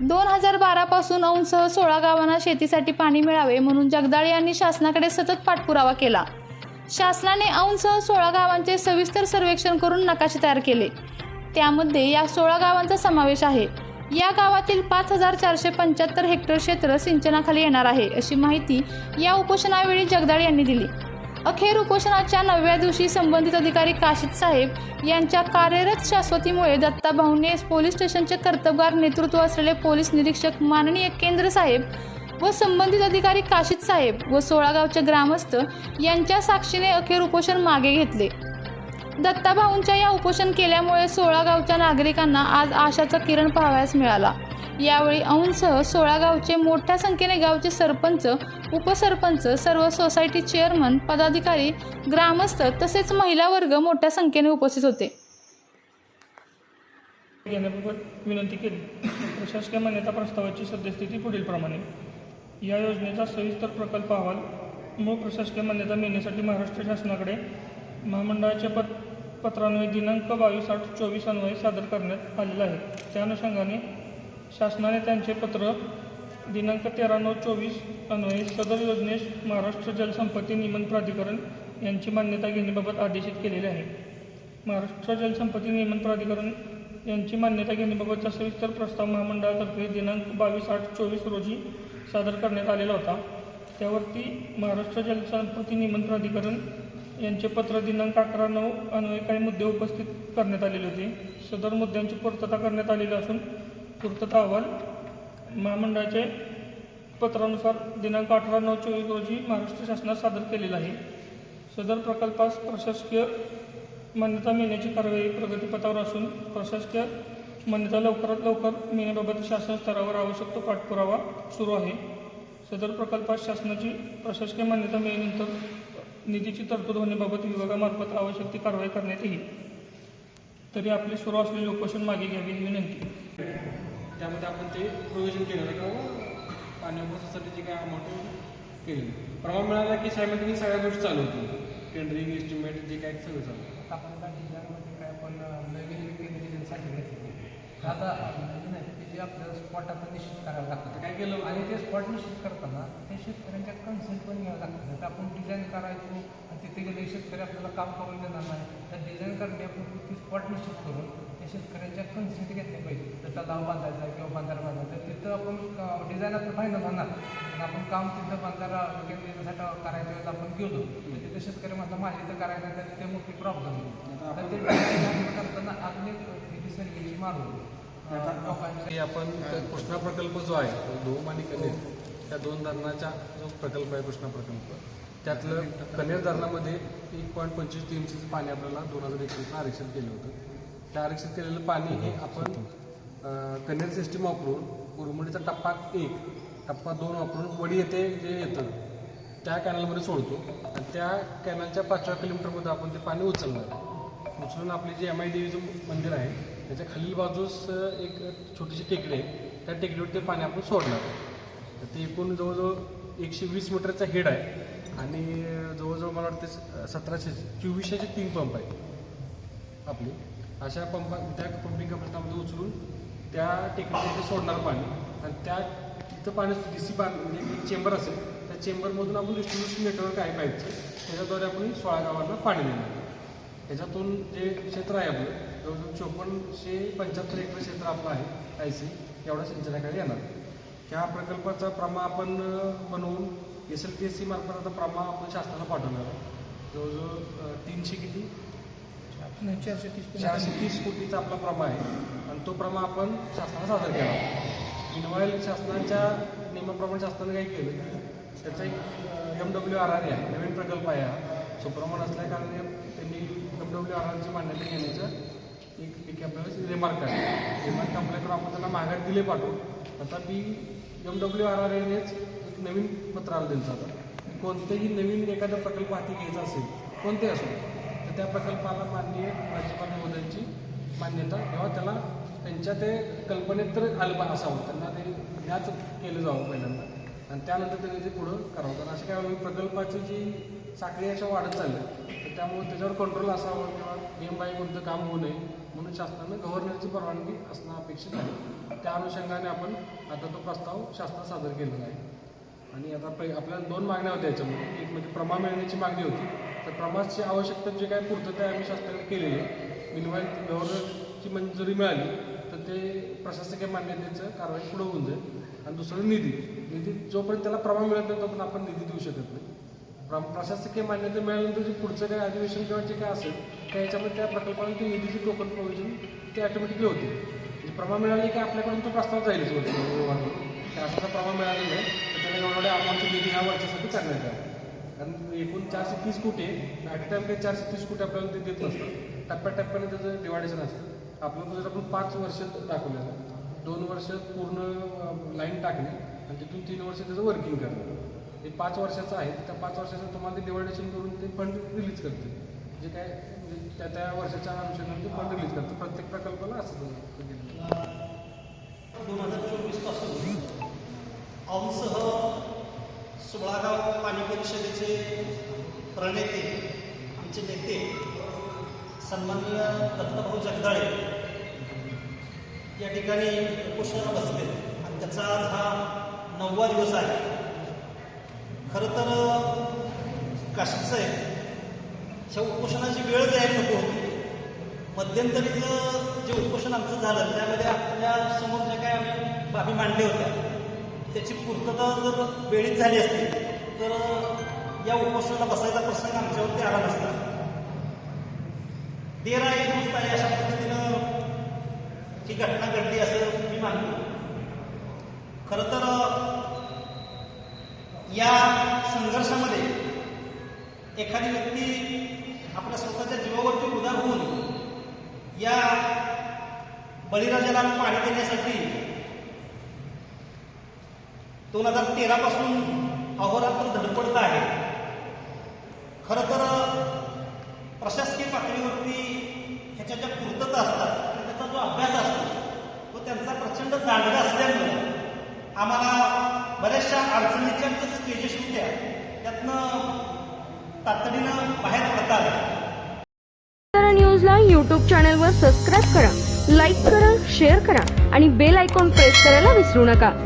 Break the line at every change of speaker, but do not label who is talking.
दोन हजार बारापासून औंसह सोळा गावांना शेतीसाठी पाणी मिळावे म्हणून जगदाळे यांनी शासनाकडे सतत पाठपुरावा केला. शासनाने औंसह सोळा गावांचे सविस्तर सर्वेक्षण करून नकाशे तयार केले. त्यामध्ये या सोळा गावांचा समावेश आहे. या गावातील पाच हजार चारशे पंच्याहत्तर हेक्टर क्षेत्र सिंचनाखाली येणार आहे अशी माहिती या उपोषणावेळी जगदाळे यांनी दिली. अखेर उपोषणाच्या नवव्या दिवशी संबंधित अधिकारी काशीद साहेब यांच्या कार्यरत शाश्वतीमुळे दत्ताभाऊंनी पोलीस स्टेशनचे कर्तबगार नेतृत्व असलेले पोलीस निरीक्षक माननीय केंद्र साहेब व संबंधित अधिकारी काशीद साहेब व सोळागावचे ग्रामस्थ यांच्या साक्षीने अखेर उपोषण मागे घेतले. दत्ताभाऊंच्या या उपोषण केल्यामुळे सोळागावच्या नागरिकांना आज आशाचा किरण पाहावयास मिळाला. यावेळी औंधसह सोळा गावचे मोठ्या संख्येने गावचे सरपंच उपसरपंच सर्व सोसायटी चेअरमन पदाधिकारी ग्रामस्थ तसेच महिला वर्ग मोठ्या संख्येने उपस्थित होते.
घेण्याबाबत विनंती केली. प्रशासकीय मान्यता प्रस्तावाची सद्यस्थिती पुढीलप्रमाणे या योजनेचा सविस्तर प्रकल्प अहवाल मूळ प्रशासकीय मान्यता मिळण्यासाठी महाराष्ट्र शासनाकडे महामंडळाच्या पत पत्रान्वये दिनांक बावीस आठ चोवीस अन्वये सादर करण्यात आलेला आहे. त्या अनुषंगाने शासनाने त्यांचे पत्र दिनांक तेरा नऊ चोवीस अन्वये सदर योजनेस महाराष्ट्र जलसंपत्ती नियमन प्राधिकरण यांची मान्यता घेण्याबाबत आदेशित केलेले आहे. महाराष्ट्र जलसंपत्ती नियमन प्राधिकरण यांची मान्यता घेण्याबाबतचा सविस्तर प्रस्ताव महामंडळातर्फे दिनांक बावीस आठ चोवीस रोजी सादर करण्यात आलेला होता. त्यावरती महाराष्ट्र जलसंपत्ती नियमन प्राधिकरण यांचे पत्र दिनांक अकरा नऊ अन्वये काही मुद्दे उपस्थित करण्यात आलेले होते. सदर मुद्द्यांची पूर्तता करण्यात आलेली असून पूर्तता अहवाल महामंडळाचे पत्रानुसार दिनांक अठरा नऊ चोवीस रोजी महाराष्ट्र शासनात सादर केलेला आहे. सदर प्रकल्पास प्रशासकीय मान्यता मिळण्याची कारवाई प्रगतीपथावर असून प्रशासकीय मान्यता लवकरात लवकर मिळण्याबाबत शासन स्तरावर आवश्यक तो पाठपुरावा सुरू आहे. सदर प्रकल्पास शासनाची प्रशासकीय मान्यता मिळेनंतर निधीची तरतूद होण्याबाबत विभागामार्फत आवश्यक ती कारवाई करण्यात येईल. तरी आपले सुरू असलेले उपोषण मागे घ्यावे ही विनंती.
त्यामध्ये आपण ते प्रोव्हिजन केलेलं किंवा पाणी उपसासाठी जे काय अमाऊंट केली प्रमाण मिळाला की सायमल्टेनी सगळ्या गोष्टी चालू होतील टेंडरिंग एस्टिमेट जे काय सगळं चालू
आपण त्या डिझाईनमध्ये काय पण नवीन डिझाईनसाठी घेतले आता जे आपल्याला स्पॉट आता निश्चित करायला लागतं.
काय केलं
आणि ते स्पॉट निश्चित करताना ते शेतकऱ्यांच्या कन्सेंट पण घ्यावं लागतं. तर आपण डिझाईन करायचो आणि तिथे गेले शेतकरी आपल्याला काम करून देणार नाही तर डिझाईन करण्यापूर्वी ती स्पॉट निश्चित करून शेतकऱ्यांच्या कन्सेंट घेतले पाहिजे. तर त्याला लाव बांधायचा आहे किंवा बांधारा बांधायचा तर तिथं आपण डिझाईन आपलं फायनल होणार आणि आपण काम तिथं बांधारा वगैरे देण्यासाठी करायच्या वेळेस आपण गेलो. तर तिथे शेतकरी म्हणता माझ्या इथं करायचं नाही तर ते मोठी प्रॉब्लेम तर ते करताना आपली किती मारून
आपण कृष्णा प्रकल्प जो आहे तो धोम आणि कनेर. त्या दोन धरणाचा जो प्रकल्प आहे कृष्णा प्रकल्प. त्यातलं कनेर धरणामध्ये एक पॉईंट पंचवीस टीएमसीचं पाणी आपल्याला दोन हजार एकवीसला आरक्षण केलं होतं. त्या आरक्षित केलेलं पाणी हे आपण कनेर सिस्टीम वापरून उरमुडीचा टप्पा एक टप्पा दोन वापरून वडी येथे जे येतं त्या कॅनलमध्ये सोडतो. आणि त्या कॅनलच्या पाचव्या किलोमीटरमध्ये आपण ते पाणी उचलणार. उचलून आपली जे एम आय देवीचं मंदिर आहे त्याच्या खालील बाजूस एक छोटीशी टेकडी आहे. त्या टेकडीवर ते पाणी आपण सोडणार. तर ते एकूण जवळजवळ एकशे वीस मीटरचा हेड आहे. आणि जवळजवळ मला वाटते सतराशे चोवीसशेचे तीन पंप आहेत आपले. अशा पंपा त्या पंपिंग कंपनीमध्ये उचलून त्या टेकडीवर ते सोडणार पाणी. आणि त्या तिथं पाणी डी सी पाणी म्हणजे एक चेंबर असेल त्या चेंबरमधून आपण डिस्ट्रीब्युशन नेटवर्क आहे पाईपचं त्याच्याद्वारे आपण सोळा गावांना पाणी देणार. त्याच्यातून जे क्षेत्र आहे आपलं जवळजवळ चोपन्नशे पंच्याहत्तर एकर क्षेत्र आपलं आहे आय सी एवढा सिंचनाखाली येणार. त्या प्रकल्पाचा प्रमा आपण बनवून S L P S C मार्फत आता प्रमा आपण शासनाला पाठवणार आहे. जवळजवळ तीनशे किती
चारशे तीस
चारशे तीस कोटीचा आपला प्रमा आहे. आणि तो प्रमा आपण शासनाला सादर केला. इनवाईल शासनाच्या नियमाप्रमाणे शासनाने काय केलं? त्याचा एक एम डब्ल्यू आर आर आहे. नवीन प्रकल्प आहे हा. सुप्रमाण असल्या कारणाने त्यांनी एम डब्ल्यू आर आरची मान्यता घेण्याचं एक एक आपल्याला रिमार्क आहे. रिमार्क आपल्याकडून आपण त्यांना माघार दिले पाठवू तथापि एम डब्ल्यू आर आर एनेच एक नवीन पत्र आलं त्यांचं आता कोणतेही नवीन एखादा प्रकल्प हाती घ्यायचा असेल कोणते असो त्या प्रकल्पाला माननीय राज्यपाल महोदयांची मान्यता. किंवा त्याला त्यांच्या ते कल्पनेत तर आलं असावं. त्यांना ते ज्ञात केलं जावं पहिल्यांदा. आणि त्यानंतर त्यांनी ते पुढं करावं. कारण अशा काय प्रकल्पाची जी साखळी अशा वाढत चालल्या तर त्यामुळे त्याच्यावर कंट्रोल असावं किंवा नियमबाह्य कोणतं काम होऊ नये म्हणून शासनानं गव्हर्नरची परवानगी असणं अपेक्षित आहे. त्या अनुषंगाने आपण आता तो प्रस्ताव शासनात सादर केलेला आहे. आणि आता पै आपल्याला दोन मागण्या होत्या याच्यामध्ये. एक म्हणजे प्रमा मिळण्याची मागणी होती. तर प्रमाची आवश्यकता जे काय पूर्तता आम्ही शासनाकडे केलेली आहे. मिनिमम गव्हर्नरची मंजुरी मिळाली तर ते प्रशासकीय मान्यतेचं कारवाई पुढे होऊन जाईल. आणि दुसरं निधी. निधी जोपर्यंत त्याला प्रमा मिळत नाही तोपर्यंत आपण निधी देऊ शकत नाही. प्र- प्रशासकीय मान्यता मिळाल्यानंतर जे पुढचं काय अधिवेशन किंवा जे काय असेल त्या याच्यामध्ये त्या प्रकल्पाला ते निधीची टोकन प्रोव्हिजन ते ऑटोमॅटिकली होते. म्हणजे प्रमा मिळाली की आपल्याकडून तो प्रस्ताव जाईलच वरती व्यवहारातून. त्या असा प्रमा मिळालेला आहे. तर त्याला एवढ्या अमाऊंटचे निधी ह्या वर्षासाठी करण्यात आला. कारण एकूण चारशे तीस कोटी आहे. ॲट टाइम काही चारशे तीस कोटी आपल्याला ते देत नसतं टप्प्याटप्प्याने त्याचं डिवायडेशन असतं. आपल्याला जर आपण पाच वर्ष दाखवलेलं दोन वर्ष पूर्ण लाईन टाकणे आणि तिथून तीन वर्ष त्याचं वर्किंग करणं हे पाच वर्षाचं आहे. त्या पाच वर्षाचं तुम्हाला ते डिवायडेशन करून ते फंड रिलीज करते जे काय म्हणजे त्या त्या वर्षाच्या अनुषंगाने ते फंड रिलीज करतं प्रत्येक प्रकल्पाला असं
दोन हजार चोवीसपासून सोळागाव पाणी परिषदेचे प्रणेते आमचे नेते सन्माननीय दत्तभाऊ जगदाळे या ठिकाणी उपोषणाला बसले. आणि त्याचा आज हा नववा दिवस आहे. खरं तर काशीचं आहे ह्या उपोषणाची वेळ तयार नको होती. मध्यंतरीचं जे उपोषण आमचं झालं त्यामध्ये आपल्यासमोर ज्या काय आम्ही बाबी मांडल्या होत्या त्याची पूर्तता जर वेळीच झाली असती तर या उपोषणाला बसायचा प्रसंग आमच्यावरती आला नसता. तेरा एक वाजता अशा पद्धतीनं ही घटना घडली असं मी मानतो. खरं तर या संघर्षामध्ये एखादी व्यक्ती आपल्या स्वतःच्या जीवावरती उदार होऊन या बळीराजाला पाणी देण्यासाठी दोन हजार तेरा पासून अहोरात्र धडपडत आहे. खरं तर प्रशासकीय पातळीवरती ह्याच्या ज्या पूर्तता असतात त्याचा जो अभ्यास असतो तो त्यांचा प्रचंड दांडगा असल्यामुळे आम्हाला बऱ्याचशा अडचणीच्या ज्या स्टेजेस होत्या त्यातनं तातडीनं बाहेर पडता आलं.
न्यूजला यूट्यूब चॅनलवर सबस्क्राईब करा लाईक करा शेअर करा आणि बेल आयकॉन प्रेस करायला विसरू नका.